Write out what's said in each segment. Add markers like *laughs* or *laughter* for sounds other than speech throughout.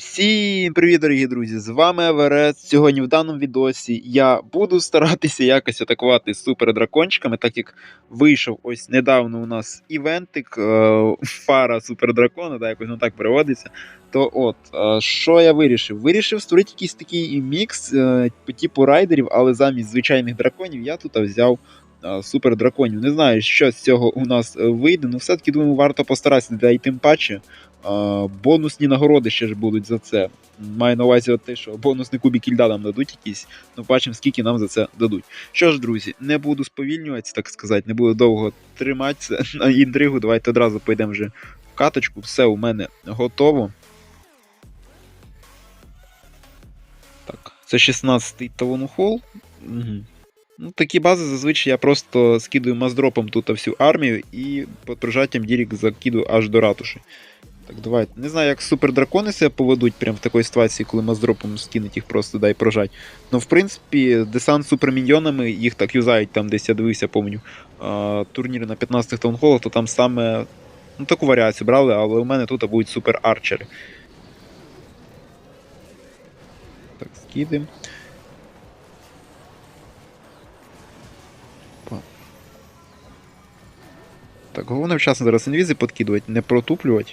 Всім привіт, дорогі друзі! З вами Еверест. Сьогодні в даному відосі я буду старатися якось атакувати супердракончиками, так як вийшов ось недавно у нас івентик е, фара супердракона, да, якось воно так переводиться. То от, е, що я вирішив? Вирішив створити якийсь такий мікс е, по типу райдерів, але замість звичайних драконів я тут взяв. Е, Супердраконів. Не знаю, що з цього у нас е, вийде, але все-таки думаю, варто постаратися для тим патчі. А, бонусні нагороди ще ж будуть за це. Маю на увазі те, що бонусний кубік кільда нам дадуть якийсь, ну бачимо, скільки нам за це дадуть. Що ж, друзі, не буду сповільнюватися, так сказати, не буду довго триматися *laughs* на інтригу. Давайте одразу пойдемо вже в каточку. Все у мене готово. Так, це 16-й талонхол. Угу. Ну, такі бази зазвичай я просто скидую маздропом тут всю армію і під прижаттям Дірік закидую аж до ратуші. Так, давайте. Не знаю, як супердракони себе поведуть прямо в такій ситуації, коли маздропом скинуть їх просто дай прожать. Ну, в принципі, десант суперміньйонами, їх так юзають там десь я дивився, помню. Турніри на 15-х таунхолах, то там саме ну, таку варіацію брали, але у мене тут будуть супер арчери. Так, скидаємо. Головне вчасно зараз інвізи подкидувати, не протуплювати.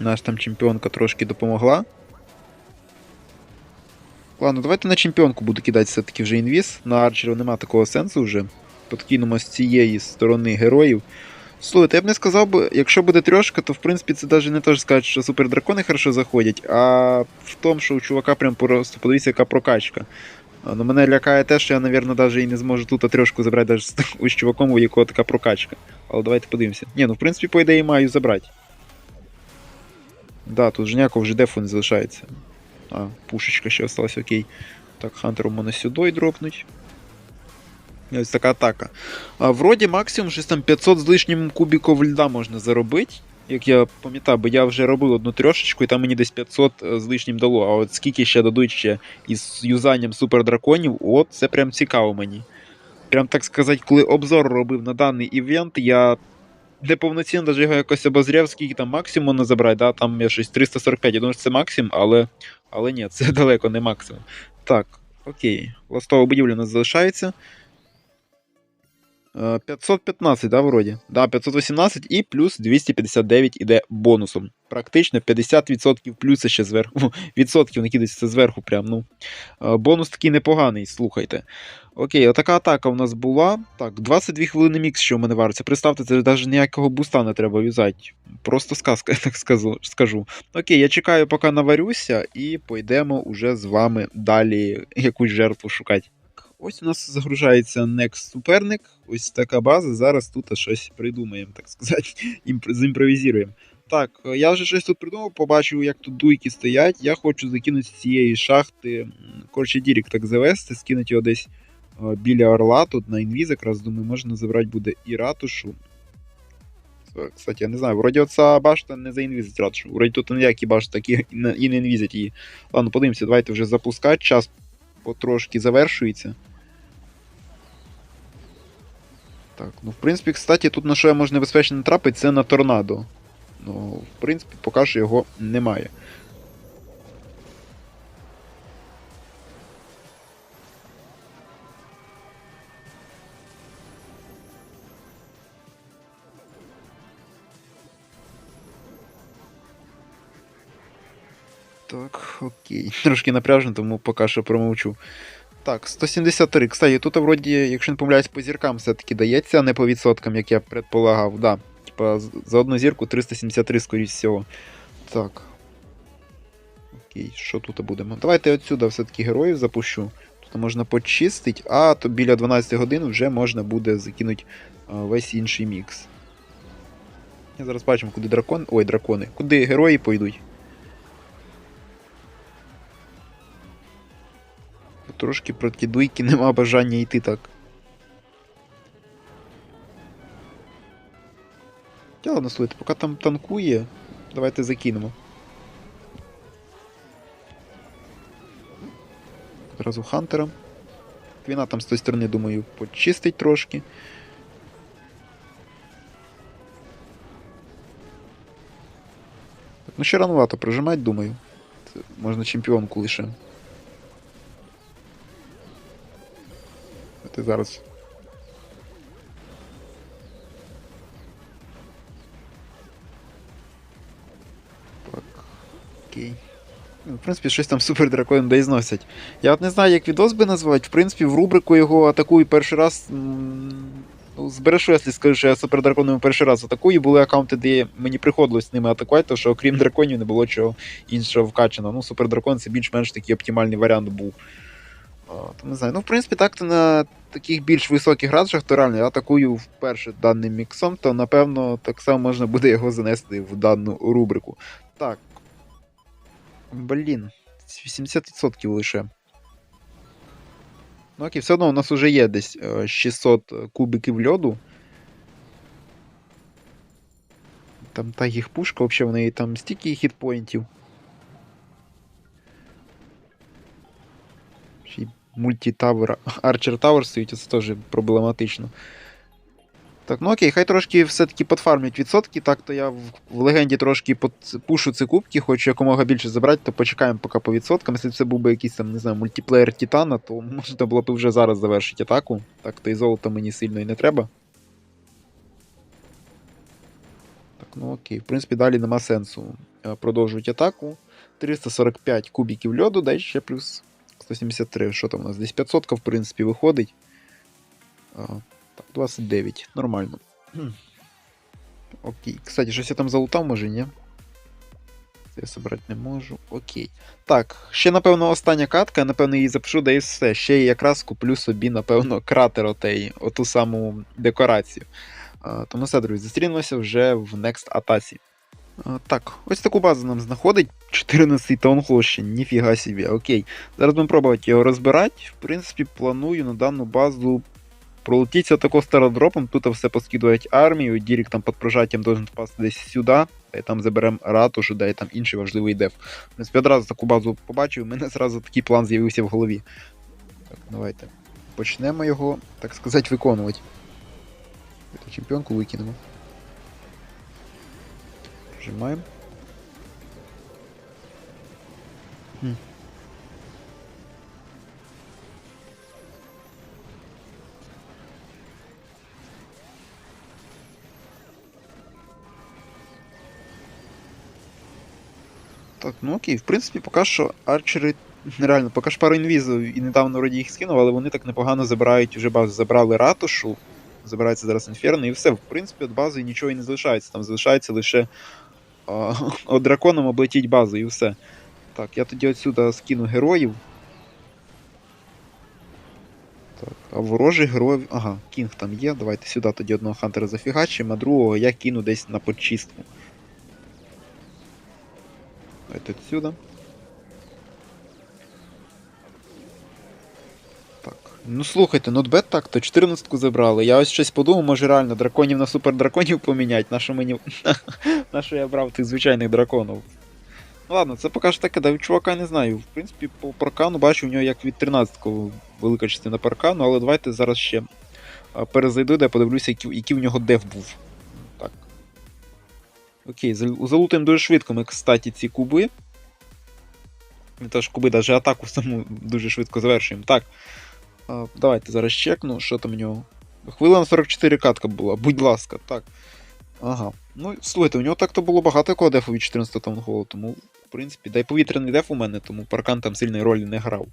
Наш там чемпіонка трошки допомогла. Ладно, давайте на чемпіонку буду кидати все-таки вже інвіз. На арчерів нема такого сенсу вже. Подкинемо з цієї сторони героїв. Слухайте, я б не сказав якщо буде трьошка, то в принципі це навіть не те, що сказати, що супердракони хорошо заходять, а в тому, що у чувака прям просто подивіться, яка прокачка. Ну, мене лякає те, що я, мабуть, навіть і не зможу тут трьошку забрати навіть з, чуваком, у якого така прокачка. Але давайте подивимося. Ні, ну в принципі, по ідеї маю забрати. Да, тут ж ніякого вже дефу не залишається. А, пушечка ще осталась, окей. Так, Хантеру мене сюди дропнуть. Ось така атака. А, вроді максимум щось там 500 з лишнім кубіків льда можна заробити. Як я пам'ятаю, бо я вже робив одну трьошечку, і там мені десь 500 з лишнім дало. А от скільки ще дадуть ще із юзанням супердраконів, от це прям цікаво мені. Прям так сказати, коли обзор робив на даний івент, я неповноцінно навіть його якось обозрів, скільки там максимум можна забрати, да? там я щось 345, я думаю, що це максимум, але, але ні, *laughs* це далеко не максимум. Так, окей. Ластова будівля у нас залишається. Е, 515, да, вроді? Да, 518 і плюс 259 іде бонусом. Практично 50% плюса ще зверху. Відсотків накидається зверху. Прям, ну. Е, Бонус такий непоганий, слухайте. Окей, отака атака у нас була. Так, 22 хвилини мікс, що в мене вариться. Представте, це навіть ніякого буста не треба в'язати. Просто сказка, *laughs* я так скажу. Окей, я чекаю, поки наварюся, і пойдемо уже з вами далі якусь жертву шукати. Ось у нас загружається Next суперник. Ось така база. Зараз тут щось придумаємо, так сказати. *laughs* Імпр- Зімпровізуємо. Так, я вже щось тут придумав, побачив, як тут дуйки стоять. Я хочу закинути з цієї шахти. Коротше, Дірік так завести, скинути його десь е, біля орла, тут на інвіз, якраз думаю, можна забрати буде і ратушу. Е, Кстати, я не знаю, вроді оця башта не заінвізить ратушу. Вроді тут ніякі башти такі і не інвізять її. Ладно, подивимося, давайте вже запускати. Час потрошки завершується. Так, ну в принципі, кстати, тут на що я можу небезпечно натрапити, це на торнадо. Ну, в принципі, поки що його немає. Окей. Трошки напряжно, тому поки що промовчу. Так, 173. Кстати, тут вроді, якщо не помиляюсь, по зіркам все-таки дається, а не по відсоткам, як я предполагав. Да. Типа за одну зірку 373, скоріш всього. Так. Окей, що тут будемо? Давайте отсюди все-таки героїв запущу. Тут можна почистити, а то біля 12 годин вже можна буде закинути весь інший мікс. Зараз бачимо, куди дракон. Ой, дракони. Куди герої пойдуть. Трошки проти дуйки нема бажання йти так. Я ладно, слухайте, поки там танкує, давайте закинемо. Одразу Хантера. Квіна там з тої сторони, думаю, почистить трошки. Ну ще рановато прижимать, думаю. Це можна чемпіонку лише. Ти зараз. Так. Окей. Ну, В принципі, щось там супер дракон де зносять. Я от не знаю, як відос би назвати. В принципі, в рубрику його атакую перший раз. Ну, зберешу, якщо скажу, що я супер драконом перший раз атакую. Були аккаунти, де мені приходилось з ними атакувати, тому що окрім драконів не було чого іншого вкачано. Ну, супер дракон це більш-менш такий оптимальний варіант був. То не знаю. Ну, в принципі, так-то на таких більш високих градусах, то реально я атакую вперше даним міксом, то напевно так само можна буде його занести в дану рубрику. Так. Блін, 80% лише. Ну окей, все одно у нас вже є десь е, 600 кубиків льоду. Там та їх пушка, взагалі в неї там стільки хітпоінтів. Мультітавер, Арчер Тавер стоїть, це теж проблематично. Так, ну окей, хай трошки все-таки подфармлять відсотки, так то я в, легенді трошки подпушу ці кубки, хочу якомога більше забрати, то почекаємо поки по відсоткам. Якщо це був би якийсь там, не знаю, мультиплеєр Титана, то можна було б вже зараз завершити атаку. Так, то і золота мені сильно і не треба. Так, ну окей, в принципі, далі нема сенсу е, продовжувати атаку. 345 кубиків льоду, дай ще плюс 173. Що там у нас? Десь 500, в принципі, виходить. Так, 29. Нормально. *clears throat* Окей. Кстати, щось я там залутав, може, ні? Це я собрати не можу. Окей. Так, ще, напевно, остання катка, я, напевно, її запишу, да і все. Ще якраз куплю собі, напевно, *laughs* кратер отей, оту саму декорацію. Тому все, друзі, зустрінемося вже в Next атаці. Так, ось таку базу нам знаходить. 14 таунхол ще, ніфіга собі. Окей. Зараз будемо пробувати його розбирати. В принципі, планую на дану базу пролетіться тако стародропом, тут все поскидують армію, Дірік там під прожаттям должен впасти десь сюди, та й там заберемо ратушу, і там інший важливий деф. Принципі, одразу таку базу побачив, у мене зразу такий план з'явився в голові. Так, давайте. Почнемо його, так сказати, виконувати. Чемпіонку викинемо. Прожимаємо. Хм. Так, ну окей, в принципі, поки що арчери. Реально, поки ж пару інвізів і недавно вроді їх скинув, але вони так непогано забирають вже базу. Забрали ратушу, забирається зараз інферно, і все. В принципі, від бази нічого і не залишається. Там залишається лише а, *laughs* от драконом облетіть базу і все. Так, я тоді отсюди скину героїв. Так, а ворожий героїв. Ага, кінг там є. Давайте сюди тоді одного хантера зафігачимо, а другого я кину десь на почистку. Давайте отсюда. Ну слухайте, нотбет так, то 14-ку забрали. Я ось щось подумав, може реально драконів на супердраконів поміняти, на що мені. *laughs* на що я брав тих звичайних драконів. Ну ладно, це поки що таке, да чувака не знаю. В принципі, по паркану бачу у нього як від 13-го велика частина паркану, але давайте зараз ще перезайду, де подивлюся, який, який в нього деф був. Так. Окей, зал- залутаємо дуже швидко ми, кстати, ці куби. Теж куби, навіть атаку саму дуже швидко завершуємо. Так. Давайте зараз чекну, що там у нього. Хвилина 44 катка була, будь ласка, так. Ага. Ну, слухайте, у нього так-то було багато якого дефу від 14 таунголу, тому, в принципі, дай повітряний деф у мене, тому паркан там сильної ролі не грав.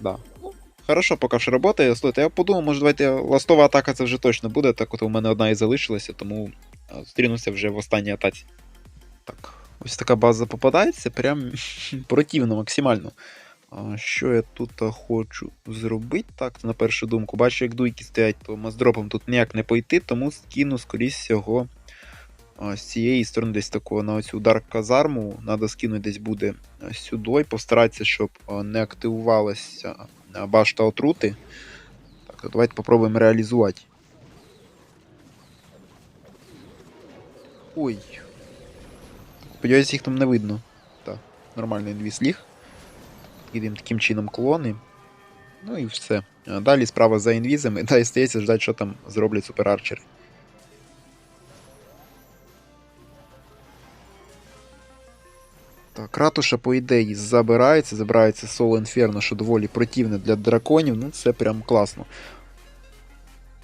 Да. Ну, хорошо, поки що роботає. Слухайте, я подумав, може давайте ластова атака це вже точно буде, так от у мене одна і залишилася, тому зустрінуся вже в останній атаці. Так, ось така база попадається, прям *laughs* противно максимально. Що я тут хочу зробити? Так, на першу думку, бачу, як дуйки стоять, то маздропом тут ніяк не пойти, тому скину, скоріш всього, з цієї сторони десь такого на оцю удар казарму. Надо скинути десь буде сюди, постаратися, щоб не активувалася башта отрути. Так, то давайте попробуємо реалізувати. Ой. Сподіваюсь, їх там не видно. Так, нормально інвіз ліг. Їдемо таким чином клони. Ну і все. Далі справа за інвізами, та і стається ждати, що там зроблять суперарчери. Так, ратуша, по ідеї, забирається, забирається соло інферно, що доволі противне для драконів. Ну, це прям класно.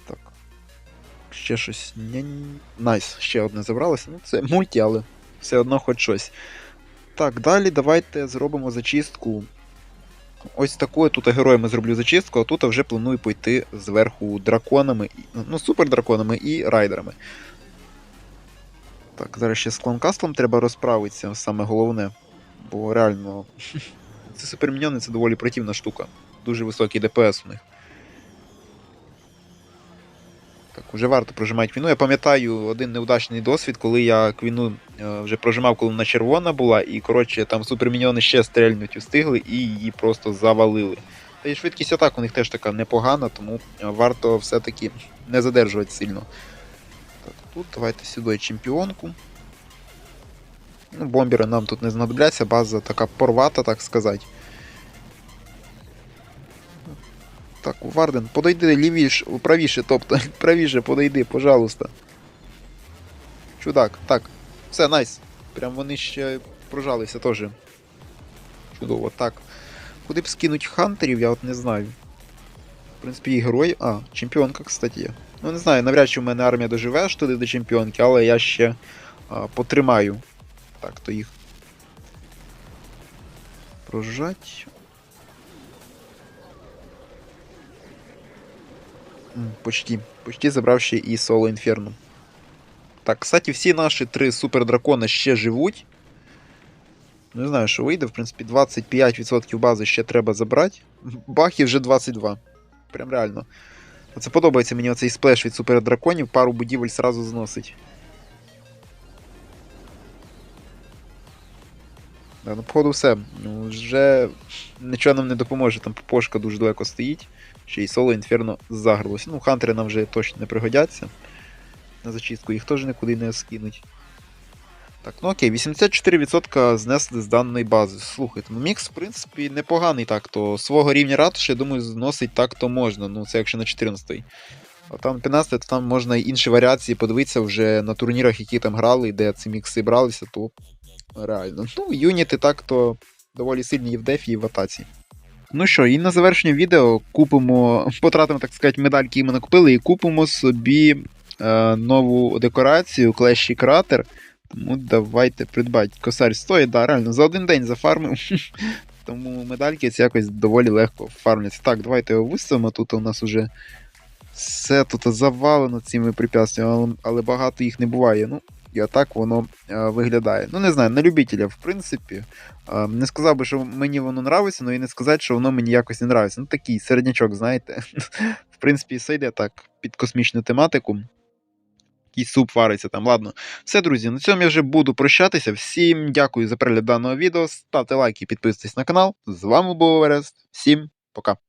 Так. Ще щось. Найс, ще одне забралося. Ну, це мульті, але все одно хоч щось. Так, далі давайте зробимо зачистку. Ось такою тут героями зроблю зачистку, а тут вже планую пойти зверху драконами, ну, супердраконами і райдерами. Так, зараз ще з кланкастом треба розправитися, саме головне. Бо реально. *laughs* Це суперміньони це доволі противна штука. Дуже високий ДПС у них. Так, вже варто прожимати квіну. Я пам'ятаю один неудачний досвід, коли я квіну е, вже прожимав, коли вона червона була, і коротше там суперміньони ще стрельнуть встигли і її просто завалили. Та й швидкість атак у них теж така непогана, тому е, варто все-таки не задержувати сильно. Так, тут давайте сюди чемпіонку. Ну, бомбери нам тут не знадобляться, база така порвата, так сказати. Так, Варден, подойди лівіше, правіше, тобто, *laughs* правіше подойди, пожалуйста. Чудак, так. Все, найс. Прям вони ще прожалися теж. Чудово, так. Куди б скинуть хантерів, я от не знаю. В принципі, і герой. А, чемпіонка, кстати. Ну, не знаю, навряд чи в мене армія доживе аж туди до чемпіонки, але я ще а, потримаю. Так, то їх. Прожать. Почти. Почти забрав ще і соло інферно. Так, кстати, всі наші три супердракони ще живуть. Не знаю, що вийде, в принципі, 25% бази ще треба забрати. Бахів вже 22. Прям реально. Оце подобається мені оцей сплеш від супердраконів, пару будівель сразу зносить. Ну, походу, все. Ну, вже нічого нам не допоможе, там попошка дуже далеко стоїть. Ще й соло інферно загралося. Ну, хантери нам вже точно не пригодяться. На зачистку їх теж нікуди не скинуть. Так, ну окей, 84% знесли з даної бази. Слухайте, ну мікс, в принципі, непоганий так, то свого рівня ратуші, я думаю, зносить так то можна. Ну, це якщо на 14-й. А там 15 то там можна і інші варіації подивитися вже на турнірах, які там грали, де ці мікси бралися, то реально. Ну, юніти так то доволі сильні і в дефі, і в атаці. Ну що, і на завершення відео купимо, потратимо, так сказати, медальки, які ми накупили, і купимо собі е, нову декорацію Клещі Кратер. Тому давайте придбати. Косарь стоїть, да, реально, за один день зафармив. *laughs* Тому медальки це якось доволі легко фармляться. Так, давайте його виставимо. Тут у нас уже все тут завалено цими препятствиями, але, але багато їх не буває. Ну, і отак воно е, виглядає. Ну, не знаю, на любителя, в принципі. Е, не сказав би, що мені воно нравиться, але і не сказати, що воно мені якось не нравиться. Ну, такий середнячок, знаєте. *laughs* в принципі, все йде так під космічну тематику. Якийсь суп вариться там. Ладно. Все, друзі, на цьому я вже буду прощатися. Всім дякую за перегляд даного відео. Ставте лайки, підписуйтесь на канал. З вами був Орест. Всім пока.